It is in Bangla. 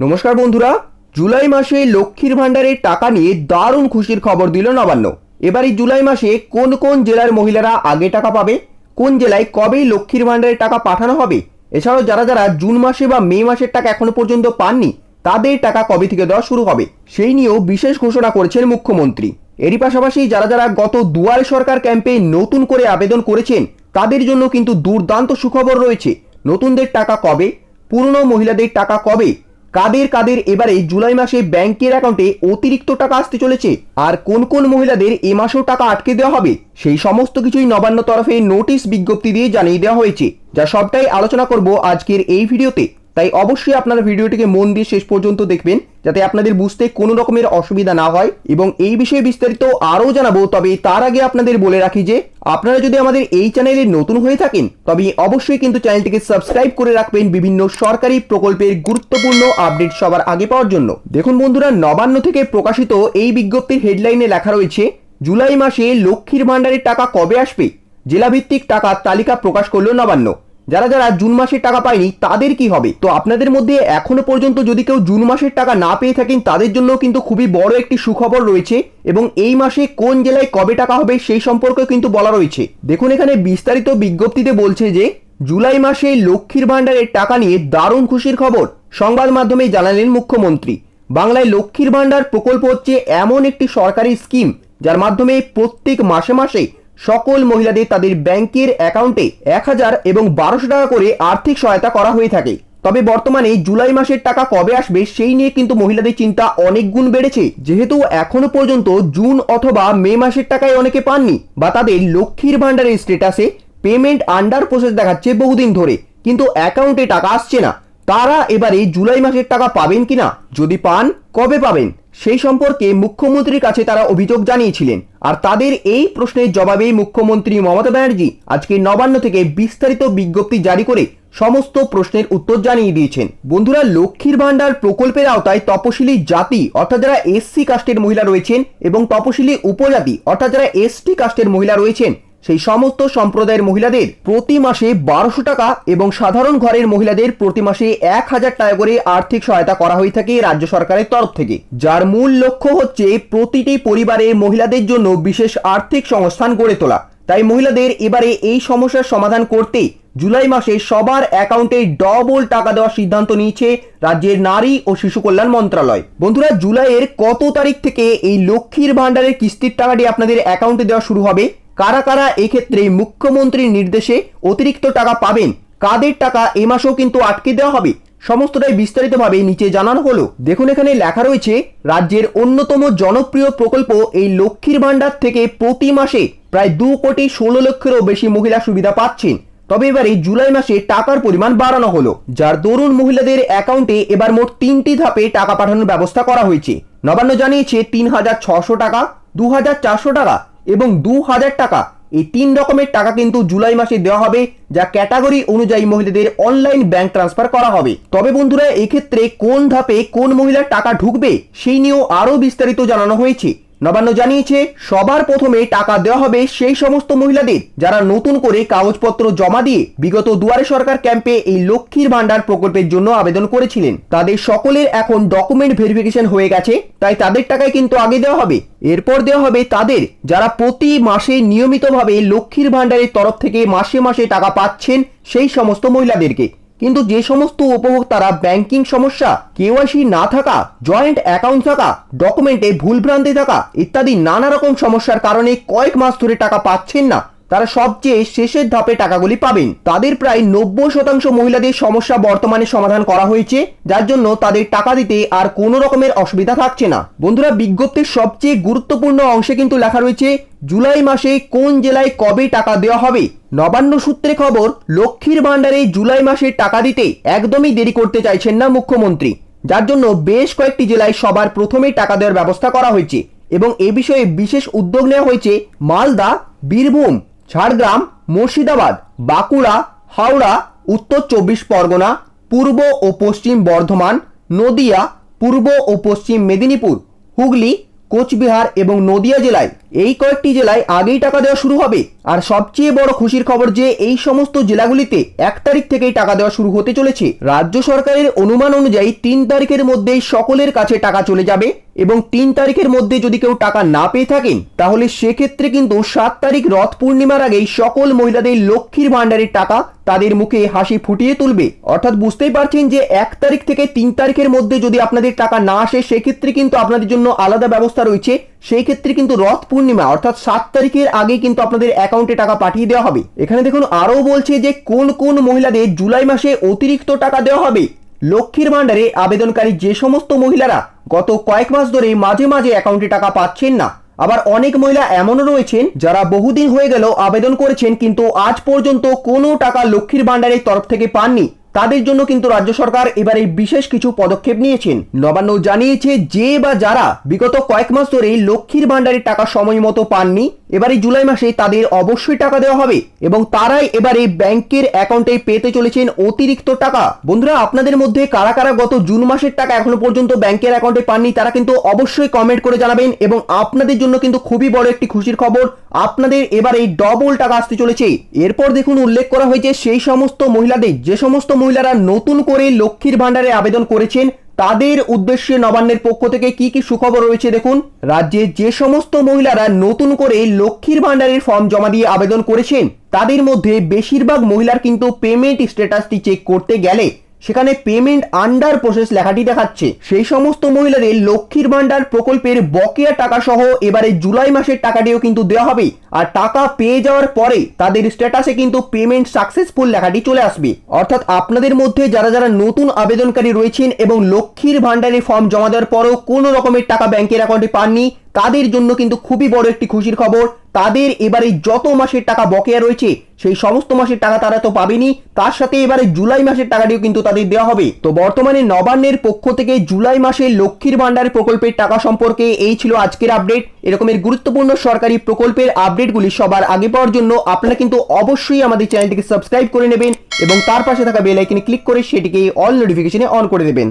নমস্কার বন্ধুরা। জুলাই মাসে লক্ষ্মীর ভাণ্ডারের টাকা নিয়ে দারুণ খুশির খবর দিল নবান্ন। এবার এই জুলাই মাসে কোন কোন জেলার মহিলারা আগে টাকা পাবে? কোন জেলায় কবে লক্ষ্মীর ভাণ্ডারের টাকা পাঠানো হবে? এছাড়াও যারা যারা জুন মাসে বা মে মাসের টাকা এখনও পর্যন্ত পাননি, তাদের টাকা কবে থেকে দেওয়া শুরু হবে? সেই নিয়েও বিশেষ ঘোষণা করেছেন মুখ্যমন্ত্রী। এরই পাশাপাশি যারা যারা গত দুয়ারে সরকার ক্যাম্পে নতুন করে আবেদন করেছেন, তাদের জন্য কিন্তু দুর্দান্ত সুখবর রয়েছে। নতুনদের টাকা কবে? পুরনো মহিলাদের টাকা কবে? কাদের কাদের এবারে জুলাই মাসে ব্যাংকের অ্যাকাউন্টে অতিরিক্ত টাকা আসতে চলেছে? আর কোন কোন মহিলাদের এ মাসেও টাকা আটকে দেওয়া হবে? সেই সমস্ত কিছুই নবান্ন তরফে নোটিশ বিজ্ঞপ্তি দিয়ে জানিয়ে দেওয়া হয়েছে। যা সবটাই আলোচনা করব আজকের এই ভিডিওতে। তাই অবশ্যই আপনারা ভিডিওটিকে মন দিয়ে শেষ পর্যন্ত দেখবেন, যাতে আপনাদের বুঝতে কোনো রকমের অসুবিধা না হয়। এবং এই বিষয়ে বিস্তারিত আরও জানাব, তবে তার আগে আপনাদের বলে রাখি যে, আপনারা যদি আমাদের এই চ্যানেলে নতুন হয়ে থাকেন, তবে অবশ্যই কিন্তু চ্যানেলটিকে সাবস্ক্রাইব করে রাখবেন বিভিন্ন সরকারি প্রকল্পের গুরুত্বপূর্ণ আপডেট সবার আগে পাওয়ার জন্য। দেখুন বন্ধুরা, নবান্ন থেকে প্রকাশিত এই বিজ্ঞপ্তির হেডলাইনে লেখা রয়েছে, জুলাই মাসে লক্ষ্মীর ভাণ্ডারের টাকা কবে আসবে? জেলাভিত্তিক টাকার তালিকা প্রকাশ করল নবান্ন। যারা যারা জুন মাসের টাকা পায়নি, তাদের কি হবে? তো আপনাদের মধ্যে এখনও পর্যন্ত যদি কেউ জুন মাসের টাকা না পেয়ে থাকেন, তাদের জন্য কিন্তু খুবই বড় একটি সুখবর রয়েছে এবং এই মাসে কোন জেলায় কবে টাকা হবে সেই সম্পর্কে কিন্তু বলা রয়েছে। দেখুন এখানে বিস্তারিত বিজ্ঞপ্তিতে বলছে যে, জুলাই মাসে লক্ষ্মীর ভাণ্ডারের টাকা নিয়ে দারুণ খুশির খবর, সংবাদ মাধ্যমে জানালেন মুখ্যমন্ত্রী। বাংলায় লক্ষ্মীর ভাণ্ডার প্রকল্প হচ্ছে এমন একটি সরকারি স্কিম, যার মাধ্যমে প্রত্যেক মাসে মাসে সকল মহিলাদের তাদের ব্যাংকের অ্যাকাউন্টে এক হাজার এবং বারোশো টাকা করে আর্থিক সহায়তা করা হয়ে থাকে। তবে বর্তমানে জুলাই মাসের টাকা কবে আসবে সেই নিয়ে কিন্তু মহিলাদের চিন্তা অনেক গুণ বেড়েছে। যেহেতু এখনও পর্যন্ত জুন অথবা মে মাসের টাকায় অনেকে পাননি বা তাদের লক্ষ্মীর ভাণ্ডারের স্টেটাসে পেমেন্ট আন্ডার প্রসেস দেখাচ্ছে বহুদিন ধরে। কিন্তু অ্যাকাউন্টে টাকা আসছে না। তারা এবারে জুলাই মাসের টাকা পাবেন কিনা, যদি পান, কবে পাবেন, সেই সম্পর্কে মুখ্যমন্ত্রীর কাছে তারা অভিযোগ জানিয়েছিলেন। আর তাদের এই প্রশ্নের জবাবে মুখ্যমন্ত্রী মমতা ব্যানার্জি আজকে নবান্ন থেকে বিস্তারিত বিজ্ঞপ্তি জারি করে সমস্ত প্রশ্নের উত্তর জানিয়ে দিয়েছেন। বন্ধুরা, লক্ষ্মীর ভাণ্ডার প্রকল্পের আওতায় তপশিলি জাতি, অর্থাৎ যারা এসসি কাস্টের মহিলা রয়েছেন এবং তপশিলি উপজাতি, অর্থাৎ যারা এসটি কাস্টের মহিলা রয়েছেন সেই সমস্ত সম্প্রদায়ের মহিলাদের প্রতি মাসে বারোশো টাকা এবং সাধারণ ঘরের মহিলাদের প্রতি মাসে এক হাজার টাকা করে আর্থিক সহায়তা করা হয়ে থাকে রাজ্য সরকারের তরফ থেকে। যার মূল লক্ষ্য হচ্ছে প্রতিটি পরিবারের মহিলাদের জন্য বিশেষ আর্থিক সংস্থান গড়ে তোলা। তাই মহিলাদের এবারে এই সমস্যার সমাধান করতে জুলাই মাসে সবার অ্যাকাউন্টে ডবল টাকা দেওয়ার সিদ্ধান্ত নিয়েছে রাজ্যের নারী ও শিশু কল্যাণ মন্ত্রণালয়। বন্ধুরা, জুলাইয়ের কত তারিখ থেকে এই লক্ষ্মীর ভাণ্ডারের কিস্তির টাকাটি আপনাদের অ্যাকাউন্টে দেওয়া শুরু হবে? কারা কারা এক্ষেত্রে মুখ্যমন্ত্রীর নির্দেশে অতিরিক্ত টাকা পাবেন, কাদের টাকা এ মাসেও কিন্তু আটকে দেওয়া হবে, সমস্তটাই বিস্তারিতভাবে নিচে জানানো হলো। দেখুন, এখানে লেখা রয়েছে, রাজ্যের অন্যতম জনপ্রিয় প্রকল্প এই লক্ষ্মীর ভাণ্ডার থেকে প্রতি মাসে প্রায় দু কোটি ষোলো লক্ষেরও বেশি মহিলা সুবিধা পাচ্ছেন। তবে এবারে জুলাই মাসে টাকার পরিমাণ বাড়ানো হলো, যার দরুন মহিলাদের অ্যাকাউন্টে এবার মোট তিনটি ধাপে টাকা পাঠানোর ব্যবস্থা করা হয়েছে। নবান্ন জানিয়েছে, তিন হাজার ছশো টাকা, দু হাজার চারশো টাকা এবং দু হাজার টাকা। এই তিন রকমের টাকা কিন্তু জুলাই মাসে দেওয়া হবে, যা ক্যাটাগরি অনুযায়ী মহিলাদের অনলাইন ব্যাংক ট্রান্সফার করা হবে। তবে বন্ধুরা, এক্ষেত্রে কোন ধাপে কোন মহিলার টাকা ঢুকবে, সেই নিয়েও আরও বিস্তারিত জানানো হয়েছে। নবান্ন জানিয়েছে, সবার প্রথমে টাকা দেওয়া হবে সেই সমস্ত মহিলাদের যারা নতুন করে কাগজপত্র জমা দিয়ে বিগত দুয়ারে সরকার ক্যাম্পে এই লক্ষ্মীর ভাণ্ডার প্রকল্পের জন্য আবেদন করেছিলেন। তাদের সকলের এখন ডকুমেন্ট ভেরিফিকেশন হয়ে গেছে, তাই তাদের টাকায় কিন্তু আগে দেওয়া হবে। এরপর দেওয়া হবে তাদের যারা প্রতি মাসে নিয়মিতভাবে লক্ষ্মীর ভাণ্ডারের তরফ থেকে মাসে মাসে টাকা পাচ্ছেন সেই সমস্ত মহিলাদেরকে। কিন্তু যে সমস্ত উপভোক্তারা ব্যাংকিং সমস্যা কেওয়াইসি না থাকা জয়েন্ট অ্যাকাউন্ট থাকা ডকুমেন্টে ভুলভ্রান্তি থাকা ইত্যাদি নানা রকম সমস্যার কারণে কয়েক মাস ধরে টাকা পাচ্ছেন না। তারা সবচেয়ে শেষের ধাপে টাকাগুলি পাবেন। তাদের প্রায় নব্বই শতাংশ মহিলাদের সমস্যা বর্তমানে সমাধান করা হয়েছে, যার জন্য তাদের টাকা দিতে আর কোনো রকমের অসুবিধা থাকছে না। বন্ধুরা, বিজ্ঞপ্তির সবচেয়ে গুরুত্বপূর্ণ অংশে কিন্তু লেখা রয়েছে, জুলাই মাসে কোন জেলায় কবে টাকা দেওয়া হবে? নবান্ন সূত্রে খবর, লক্ষ্মীর ভাণ্ডারে জুলাই মাসে টাকা দিতে একদমই দেরি করতে চাইছেন না মুখ্যমন্ত্রী। যার জন্য বেশ কয়েকটি জেলায় সবার প্রথমেই টাকা দেওয়ার ব্যবস্থা করা হয়েছে এবং এ বিষয়ে বিশেষ উদ্যোগ নেওয়া হয়েছে মালদা, বীরভূম ঝাড়গ্রাম, মুর্শিদাবাদ, বাঁকুড়া, হাওড়া, উত্তর চব্বিশ পরগনা, পূর্ব ও পশ্চিম বর্ধমান, নদিয়া, পূর্ব ও পশ্চিম মেদিনীপুর, হুগলি, কোচবিহার এবং নদিয়া জেলায়। এই কয়েকটি জেলায় আগেই টাকা দেওয়া শুরু হবে। আর সবচেয়ে বড় খুশির খবর যে, এই সমস্ত জেলাগুলিতে এক তারিখ থেকেই টাকা দেওয়া শুরু হতে চলেছে। রাজ্য সরকারের অনুমান অনুযায়ী তিন তারিখের মধ্যেই সকলের কাছে টাকা চলে যাবে। এবং তিন তারিখের মধ্যে যদি কেউ টাকা না পেয়ে থাকেন, তাহলে সেক্ষেত্রে কিন্তু সাত তারিখ রথ পূর্ণিমার আগেই সকল মহিলাদের লক্ষ্মীর ভাণ্ডারের টাকা তাদের মুখে হাসি ফুটিয়ে তুলবে। অর্থাৎ বুঝতেই পারছেন যে এক তারিখ থেকে তিন তারিখের মধ্যে যদি আপনাদের টাকা না আসে, সেক্ষেত্রে কিন্তু আপনাদের জন্য আলাদা ব্যবস্থা রয়েছে। সেই ক্ষেত্রে কিন্তু রথ পূর্ণিমা, অর্থাৎ সাত তারিখের আগে কিন্তু আপনাদের অ্যাকাউন্টে টাকা পাঠিয়ে দেওয়া হবে। এখানে দেখুন আরও বলছে যে কোন কোন মহিলাদের জুলাই মাসে অতিরিক্ত টাকা দেওয়া হবে। লক্ষ্মীর ভাণ্ডারে আবেদনকারী যে সমস্ত মহিলারা গত কয়েক মাস ধরে মাঝে মাঝে অ্যাকাউন্টে টাকা পাচ্ছেন না, আবার অনেক মহিলা এমনও রয়েছেন যারা বহুদিন হয়ে গেল আবেদন করেছেন কিন্তু আজ পর্যন্ত কোনো টাকা লক্ষ্মীর ভাণ্ডারের তরফ থেকে পাননি। তাদের জন্য কিন্তু রাজ্য সরকার এবারে বিশেষ কিছু পদক্ষেপ নিয়েছেন। নবান্ন জানিয়েছে যে বা যারা বিগত কয়েক মাস ধরে লক্ষ্মীর ভাণ্ডারের টাকা সময় মতো পাননি এবারে জুলাই মাসে তাদের অবশ্যই টাকা দেওয়া হবে এবং তারাই এবারে ব্যাংকের অ্যাকাউন্টে পেতে চলেছেন অতিরিক্ত টাকা। বন্ধুরা, আপনাদের মধ্যে কারা কারা গত জুন মাসের টাকা এখনও পর্যন্ত ব্যাংকের অ্যাকাউন্টে পাননি, তারা কিন্তু অবশ্যই কমেন্ট করে জানাবেন এবং আপনাদের জন্য কিন্তু খুবই বড় একটি খুশির খবর, আপনাদের এবারে ডবল টাকা আসতে চলেছে। এরপর দেখুন, উল্লেখ করা হয়েছে, সেই সমস্ত মহিলাদের, যে সমস্ত মহিলারা নতুন করে লক্ষ্মীর ভাণ্ডারে আবেদন করেছেন তাদের উদ্দেশ্যে নবান্নের পক্ষ থেকে কি কি সুখবর রয়েছে দেখুন। রাজ্যে যে সমস্ত মহিলারা নতুন করে লক্ষ্মীর ভাণ্ডারের ফর্ম জমা দিয়ে আবেদন করেছেন, তাদের মধ্যে বেশিরভাগ মহিলার কিন্তু পেমেন্ট স্ট্যাটাসটি চেক করতে গেলে সেখানে পেমেন্ট আন্ডার প্রসেস লেখাটি দেখাচ্ছে। সেই সমস্ত মহিলাদের লক্ষ্মীর ভাণ্ডার প্রকল্পের বকেয়া টাকা সহ এবারে জুলাই মাসের টাকাটিও কিন্তু দেওয়া হবে। আর টাকা পেয়ে যাওয়ার পরে তাদের স্ট্যাটাসে কিন্তু পেমেন্ট সাকসেসফুল লেখাটি চলে আসবে। অর্থাৎ আপনাদের মধ্যে যারা যারা নতুন আবেদনকারী রয়েছেন এবং লক্ষ্মীর ভাণ্ডারে ফর্ম জমা দেওয়ার পরও কোনো রকমের টাকা ব্যাংকের অ্যাকাউন্টে পাননি তাদের জন্য কিন্তু খুবই বড় একটি খুশির খবর। তাদের এবারে যত মাসের টাকা বকেয়া রয়েছে, সেই সমস্ত মাসের টাকা তারা তো পাবেনি। তার সাথে এবারে জুলাই মাসের টাকাটিও কিন্তু তাদের দেওয়া হবে। তো বর্তমানে নবান্নের পক্ষ থেকে জুলাই মাসে লক্ষ্মীর ভাণ্ডার প্রকল্পের টাকা সম্পর্কে এই ছিল আজকের আপডেট। এরকমের গুরুত্বপূর্ণ সরকারি প্রকল্পের আপডেটগুলি সবার আগে পাওয়ার জন্য আপনারা কিন্তু অবশ্যই আমাদের চ্যানেলটিকে সাবস্ক্রাইব করে নেবেন এবং তার পাশে থাকা বেল আইকনে ক্লিক করে সেটিকে অল নোটিফিকেশনে অন করে দেবেন।